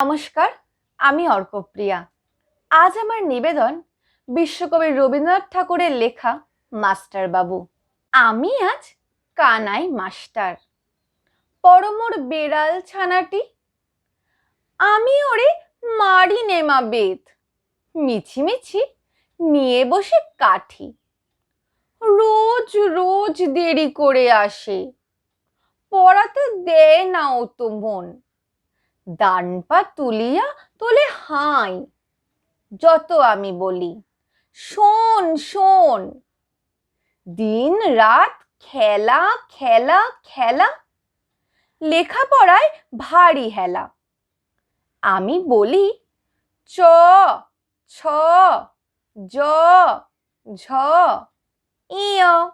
নমস্কার, আমি অর্কপ্রিয়া। আজ আমার নিবেদন বিশ্বকবি রবীন্দ্রনাথ ঠাকুরের লেখা মাস্টার বাবু আমি আজ কানাই মাস্টার। পরমোর বেড়াল ছানাটি, আমি ওরে মারি নেমা বেত। মিছি মিছি নিয়ে বসে কাঠি। রোজ রোজ দেরি করে আসে। পড়াতে দেয় না ও তো মন। ডান পা তুলিয়া তোলে হাই, যত আমি বলি। শোন শোন, দিন রাত খেলা খেলা খেলা, লেখাপড়ায় ভারী হেলা। আমি বলি, চ, ছ, জ, ঝ, ইয়।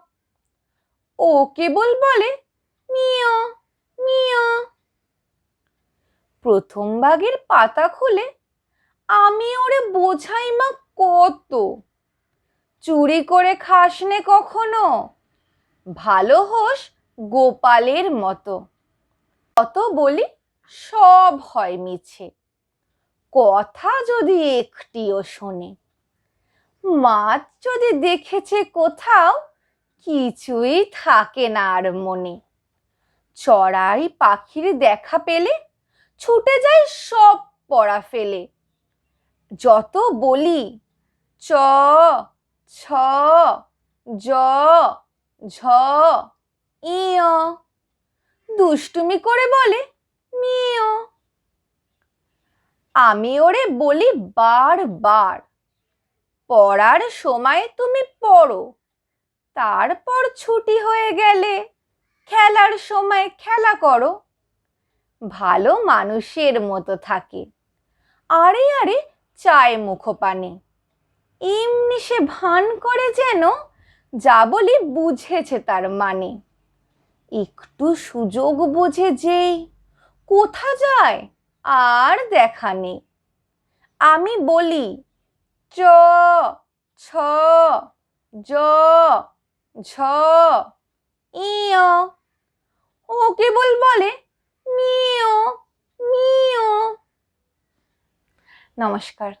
ও কেবল বলে, মিয় মিয়। প্রথম ভাগের পাতা খুলে আমি ওরে বোঝাই মা কত। চুরি করে খাসনে কখনো? ভালো হোস গোপালের মতো। কত বলি সব হয় মিছে। কথা যদি একটিও শোনে। মাছ যদি দেখেছে কোথাও, কিছুই থাকে না আর মনে। চড়াই পাখির দেখা পেলে ছুটে যাই, সব পড়া ফেলে। যত বলি, চ, ছ, জ, ঝ, ইয়। দুষ্টুমি করে বলে, মিয়। আমি ওরে বলি বারবার পড়ার সময় তুমি পড়ো, তারপর ছুটি হয়ে গেলে খেলার সময় খেলা করো। ভালো মানুষের মতো থাকে। আরে আরে চায় মুখপানে। এমনি সে ভান করে যেন, যা বলি বুঝেছে তার মানে। একটু সুযোগ বুঝে যেই, কোথা যায় আর দেখা নেই। আমি বলি, চ, ছ, জ, ঝ ইয় ও কেবল বলে মিও মিও নমস্কার।